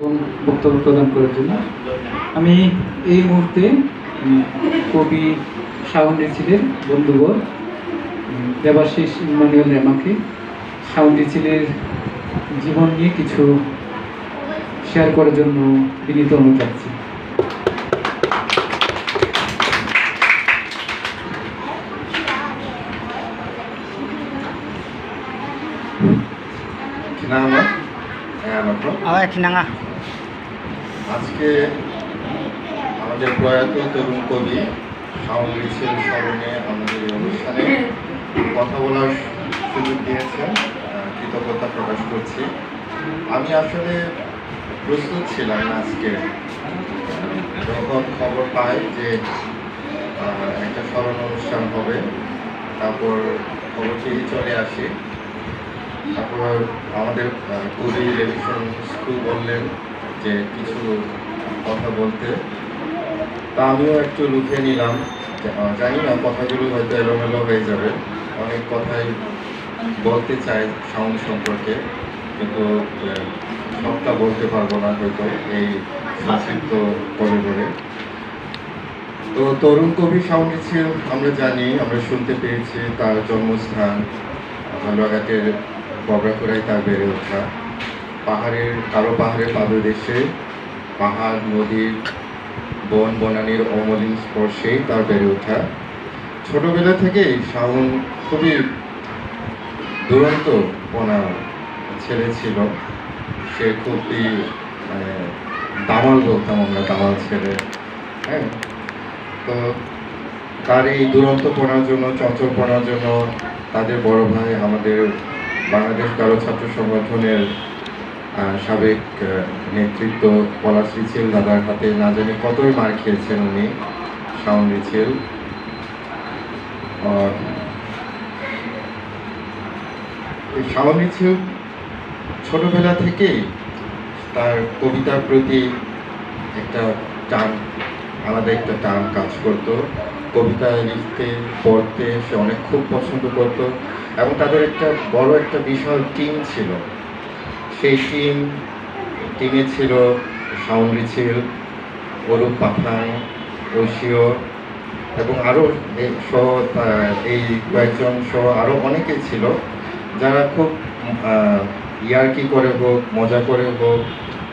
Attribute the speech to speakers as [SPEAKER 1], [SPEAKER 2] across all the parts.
[SPEAKER 1] এবং বক্তব্য প্রদান করার জন্য। আমি এই মুহূর্তে কবি শাওন ছিলেন বন্ধুবর দেবাশিস ইমানুয়েল রেমাকে। শাওন ছিলের জীবন নিয়ে কিছু শেয়ার করার জন্য বিনীত অনুরোধ রাখছি।
[SPEAKER 2] কিনামা হ্যাঁ নতো
[SPEAKER 3] আবার কিনাঙ্গা
[SPEAKER 2] আজকে আমাদের প্রয়াত তরুণ কবি মিছিল স্মরণে আমাদের এই অনুষ্ঠানে কথা বলার সুযোগ দিয়েছেন। কৃতজ্ঞতা প্রকাশ করছি। আমি আসলে প্রস্তুত ছিলাম না আজকে। যখন খবর পাই যে একটা স্মরণ অনুষ্ঠান হবে, তারপর খবর পেয়ে চলে আসি। তারপর আমাদের কবি রেভিশন স্কুল বললেন যে কিছু কথা বলতে। তা আমিও একটু লুকে নিলাম। জানি না, কথাগুলো হয়তো এলোমেলো হয়ে যাবে। অনেক কথাই বলতে চাই সাউন্ড সম্পর্কে, কিন্তু সবটা বলতে পারব না হয়তো এই সংক্ষিপ্ত করিডোরে তো তরুণ কবি সাউন্ড ছিল আমরা জানি, আমরা শুনতে পেয়েছি, তার জন্মস্থান হালুয়াঘাটের বগরাখুড়ায় তার বেড়ে ওঠা। পাহাড়ের, কালো পাহাড়ের পাদদেশে পাহাড় নদীর বন, বনানীর অমলিন স্পর্শেই তার বেড়ে ওঠা। ছোটবেলা থেকেই শাওন খুবই দুরন্ত পোনা ছেলে ছিল। সে খুবই মানে দামাল বলতাম আমরা, দামাল ছেলে। হ্যাঁ? তো তার এই দুরন্তপনার জন্য চঞ্চলপনার জন্য তাদের বড় ভাই আমাদের বাংলাদেশ কারও ছাত্র সংগঠনের সাবেক নেতৃত্ব পলাশ রিচেল দাদার হাতে না জানি কতই মার খেয়েছেন উনি? শাওন রিচেল শাওন রিচেল ছোটবেলা থেকেই তার কবিতার প্রতি একটা টান, আলাদা একটা টান কাজ করতো। কবিতা লিখতে, পড়তে সে অনেক খুব পছন্দ করতো এবং তাদের একটা বড় একটা বিশাল টিম ছিল। সেই টিম টিমে ছিল, সাউন্ডি ছিল, অরূপ পাঠান ঐশীয় এবং আরও সহ এই কয়েকজন সহ আরও অনেকে ছিল যারা খুব ইয়ার্কি করে হোক, মজা করে হোক,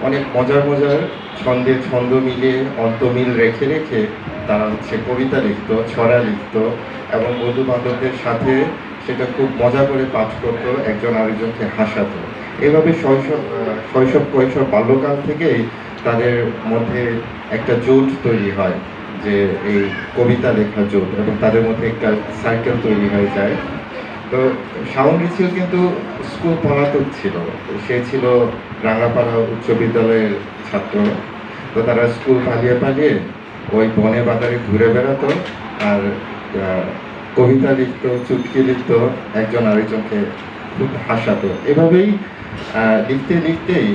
[SPEAKER 2] অনেক মজার মজার ছন্দে ছন্দ মিলে অন্তমিল রেখে রেখে তারা হচ্ছে কবিতা লিখত, ছড়া লিখতো এবং বন্ধু বান্ধবদের সাথে সেটা খুব মজা করে পাঠ করতো, একজন আরেকজনকে হাসাতো। এভাবে শৈশব শৈশব কৈশোর বাল্যকাল থেকেই তাদের মধ্যে একটা জোট তৈরি হয়, যে এই কবিতা লেখা জোট এবং তাদের মধ্যে একটা সার্কেল তৈরি হয়ে যায়। তো শাওন রিচিল কিন্তু স্কুল পড়াতক ছিল। সে ছিল রাঙাপাড়া উচ্চ বিদ্যালয়ের ছাত্র। তো তারা স্কুল পালিয়ে পালিয়ে ওই বনে বাজারে ঘুরে বেড়াতো আর কবিতা লিখতো, চুটকি লিখতো, একজন আরেকজনকে খুব হাসাতো। এভাবেই লিখতে লিখতেই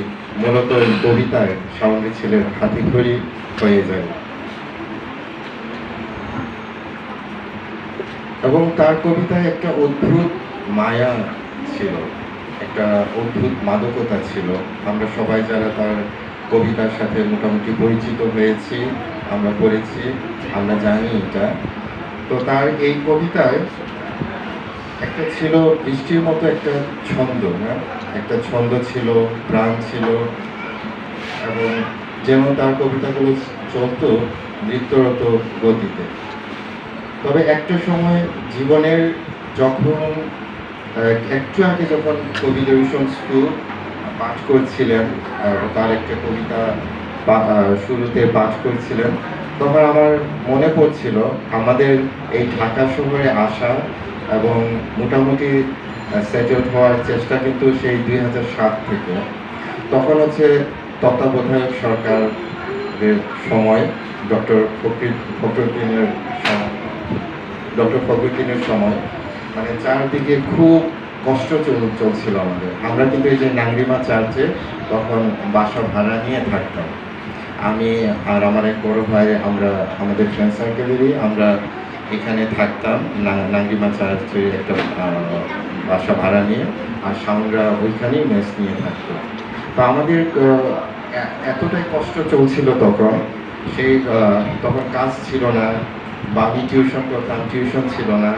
[SPEAKER 2] মূলত কবিতায় শাওন ছেলের হাতে ঘড়ি হয়ে যায়। এবং তার কবিতায় একটা অদ্ভুত মায়া ছিল, একটা অদ্ভুত মাদকতা ছিল। আমরা সবাই যারা তার কবিতার সাথে মোটামুটি পরিচিত হয়েছি, আমরা পড়েছি, আমরা জানি এটা। তো তার এই কবিতায় একটা ছিল বৃষ্টির মতো একটা ছন্দ, না? একটা ছন্দ ছিল, প্রাণ ছিল। এবং যেন তার কবিতাগুলো চলতো নৃত্যরত গতিতে। তবে একটা সময় জীবনের যখন একটু আগে যখন কবি রবিশন স্কুল পাঠ করছিলেন তার একটা কবিতা শুরুতে পাঠ করছিলেন, তখন আমার মনে পড়ছিল, আমাদের এই ঢাকা শহরে আসা এবং মোটামুটি সেটেলড হওয়ার চেষ্টা কিন্তু সেই দুই হাজার সাত থেকে। তখন হচ্ছে তত্ত্বাবধায়ক সরকারের সময়, ডক্টর ফকির ফখরুদ্দিনের সময়, ডক্টর ফখরুদ্দিনের সময় মানে চারদিকে খুব কষ্ট চলছিল আমাদের। আমরা কিন্তু এই যে নাংরিমা চার্চে তখন বাসা ভাড়া নিয়ে থাকতাম। আমি আর আমার এক বড় ভাই, আমরা, আমাদের ফ্রেন্ড সার্কেলেরই আমরা এখানে থাকতাম, না- নাংরিমা চার্চে একটা বাসা ভাড়া নিয়ে, আর সাউন্ডরা ওইখানেই মেস নিয়ে থাকতো। তো আমাদের এতটাই কষ্ট চলছিল তখন, সেই তখন কাজ ছিল না বা আমি টিউশন করতাম টিউশন ছিল না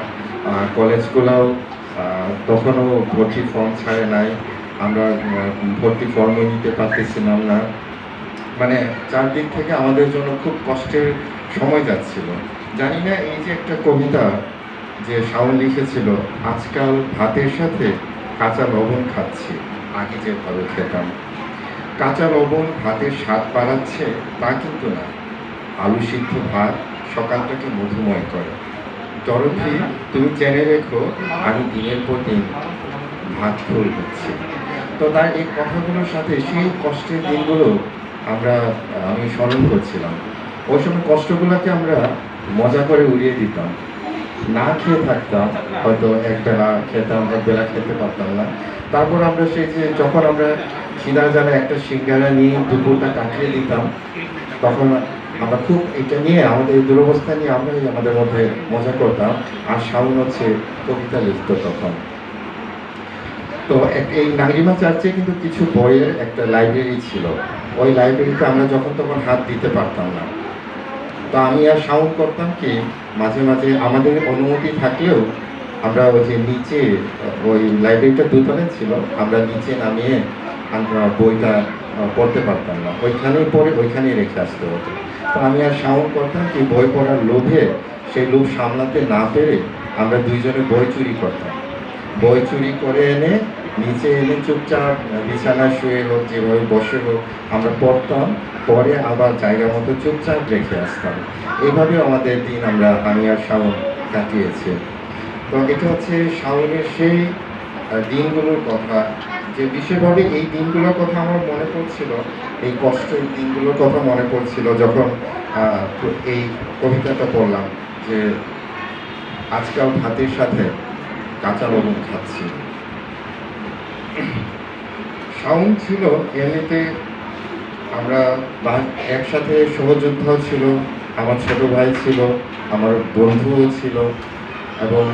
[SPEAKER 2] কলেজগুলোও তখনও ভর্তি ফর্ম ছাড়ে নাই, আমরা ভর্তি ফর্মও নিতে পারতেছিলাম না। মানে চারদিক থেকে আমাদের জন্য খুব কষ্টের সময় যাচ্ছিল। জানি না, এই যে একটা কবিতা যে শাওন লিখেছিল, আজকাল ভাতের সাথে কাঁচা লবণ খাচ্ছি। আগে যেভাবে খেতাম। কাঁচা লবণ ভাতের স্বাদ বাড়াচ্ছে তা কিন্তু না। আলু সিদ্ধ ভাত সকালটাকে মধুময় করে। তরফি তুমি জেনে রেখো, আমি দিনের পর দিন ভাত ফুল হচ্ছে তো তার এই কথাগুলোর সাথে সেই কষ্টের দিনগুলো আমরা, আমি স্মরণ করছিলাম। ওই সময় কষ্টগুলোকে আমরা মজা করে উড়িয়ে দিতাম। না খেয়ে থাকতাম, হয়তো এক বেলা খেতাম এক বেলা খেতে পারতাম না। তারপর আমরা সেই যে, যখন আমরা খিদার জালে একটা সিঙ্গারা নিয়ে দুপুরটা কাটিয়ে দিতাম, তখন আমরা খুব এটা নিয়ে, আমাদের দুরবস্থা নিয়ে আমরাই আমাদের মধ্যে মজা করতাম। আর শাওন হচ্ছে কবিতা লিখত তখন। তো এই নাগরিমা চার্চে কিন্তু কিছু বইয়ের একটা লাইব্রেরি ছিল। ওই লাইব্রেরিতে আমরা যখন তখন হাত দিতে পারতাম না। তো আমি আর সাউন্ড করতাম কি, মাঝে মাঝে আমাদের অনুমতি থাকলেও আমরা ওই যে নিচে, ওই লাইব্রেরিটা দুতলায় ছিল, আমরা নিচে নামিয়ে আমরা বইটা পড়তে পারতাম না। ওইখানেই পড়ে, ওইখানেই রেখে আসতে হতো। তো আমি আর সাউন্ড করতাম কি, বই পড়ার লোভে সেই লোভ সামলাতে না পেরে আমরা দুইজনে বই চুরি করতাম। বই চুরি করে এনে নিচে এনে চুপচাপ বিছানা শুয়ে হোক যেভাবে বসে হোক, আমরা পড়তাম, পরে আবার জায়গা মতো চুপচাপ রেখে আসতাম। এইভাবে আমাদের দিন আমরা আমি শাওন কাটিয়েছি। তো এটা হচ্ছে শাওনের সেই দিনগুলোর কথা। যে বিশেষভাবে এই দিনগুলোর কথা আমার মনে পড়ছিল, এই কষ্টের দিনগুলোর কথা মনে পড়ছিল যখন এই কবিতাটা পড়লাম যে, আজকাল ভাতের সাথে কাঁচা লবণ খাচ্ছি। শাওন ছিল এমনিতে আমরা একসাথে সহযোদ্ধাও ছিল, আমার ছোট ভাই ছিল, আমার বন্ধুও ছিল এবং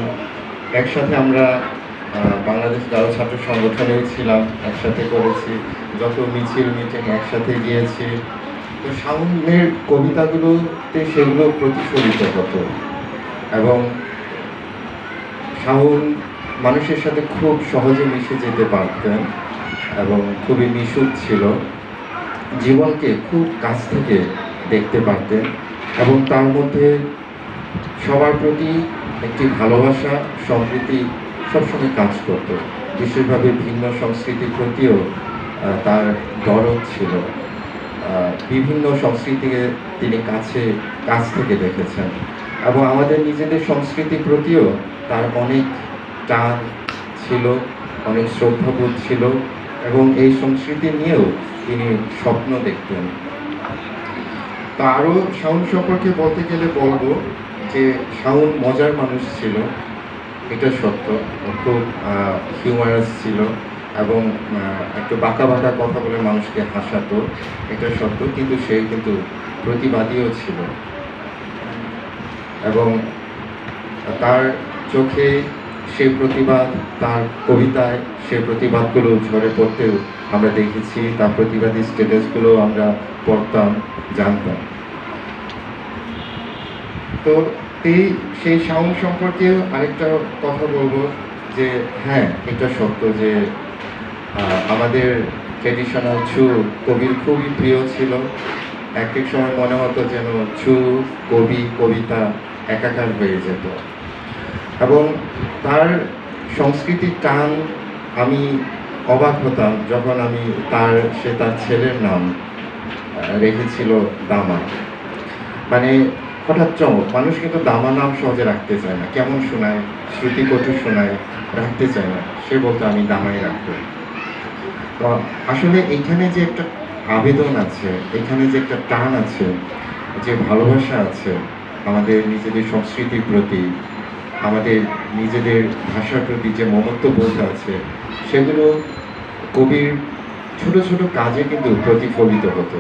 [SPEAKER 2] একসাথে আমরা বাংলাদেশ গারো ছাত্র সংগঠনেও ছিলাম, একসাথে করেছি, যত মিছিল মিটিং একসাথে গিয়েছি। তো সাউন্ডের কবিতাগুলোতে সেগুলো প্রতিফলিত হতো এবং শাওন মানুষের সাথে খুব সহজে মিশে যেতে পারতেন এবং খুবই মিশুক ছিল। জীবনকে খুব কাছ থেকে দেখতে পারতেন এবং তার মধ্যে সবার প্রতি একটি ভালোবাসা, সম্প্রীতি সবসময় কাজ করত। বিশেষভাবে ভিন্ন সংস্কৃতির প্রতিও তার দরদ ছিল। বিভিন্ন সংস্কৃতিকে তিনি কাছে, কাছ থেকে দেখেছেন। এবং আমাদের নিজেদের সংস্কৃতির প্রতিও তার অনেক টান ছিল, অনেক শ্রদ্ধাবোধ ছিল এবং এই সংস্কৃতি নিয়েও তিনি স্বপ্ন দেখতেন। তা আরও শাউন সম্পর্কে বলতে গেলে বলব যে শাউন মজার মানুষ ছিল, এটা সত্য। খুব হিউমারাস ছিল এবং একটু বাঁকা বাঁকা কথা বলে মানুষকে হাসাতো, এটা সত্য। কিন্তু সে কিন্তু প্রতিবাদীও ছিল। এবং তার চোখে সেই প্রতিবাদ, তার কবিতায় সেই প্রতিবাদগুলো ঝরে পড়তেও আমরা দেখেছি, তার প্রতিবাদী স্ট্যাটাসগুলো আমরা পড়তাম, জানতাম। তো এই সেই সাউন্ড সম্পর্কে আরেকটা কথা বলব যে হ্যাঁ এটা সত্য যে আমাদের ট্রেডিশনাল ছু কবির খুবই প্রিয় ছিল। এক এক সময় মনে হতো যেন ছু কবি, কবিতা একাকার হয়ে যেত। এবং তার সংস্কৃতির টান আমি অবাক হতাম যখন আমি তার, সে তার ছেলের নাম রেখেছিল দামা। মানে হঠাৎ চমক, মানুষ কিন্তু দামা নাম সহজে রাখতে চায় না। কেমন শোনায় শ্রুতিকটু শোনায়, রাখতে চায় না। সে বলতো, আমি দামাই রাখব। তো আসলে এইখানে যে একটা আবেদন আছে, এখানে যে একটা টান আছে, যে ভালোবাসা আছে, আমাদের নিজেদের সংস্কৃতির প্রতি, আমাদের নিজেদের ভাষার প্রতি যে মমত্ববোধ আছে, সেগুলো কবির ছোট ছোট কাজে কিন্তু প্রতিফলিত হতো।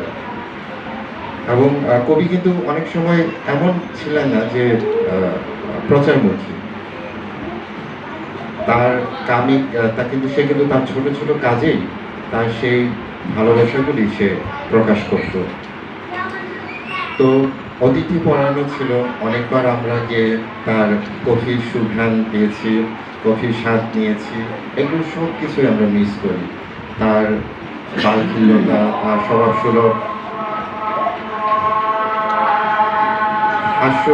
[SPEAKER 2] এবং কবি কিন্তু অনেক সময় এমন ছিলেন না যে প্রচারমুখী। তার কামিক তা কিন্তু সে কিন্তু তার ছোট ছোট কাজেই তার সেই ভালোবাসাগুলি সে প্রকাশ করত। তো অতিথি পড়ানো ছিল। অনেকবার আমরা গিয়ে তার কফির সুঘ্রাণ পেয়েছি কফির স্বাদ নিয়েছি। এগুলো সব কিছুই আমরা মিস করি। তার বালখিল্যতা তার স্বভাব সুলভ। হাস্য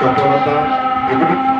[SPEAKER 2] চপলতা এগুলি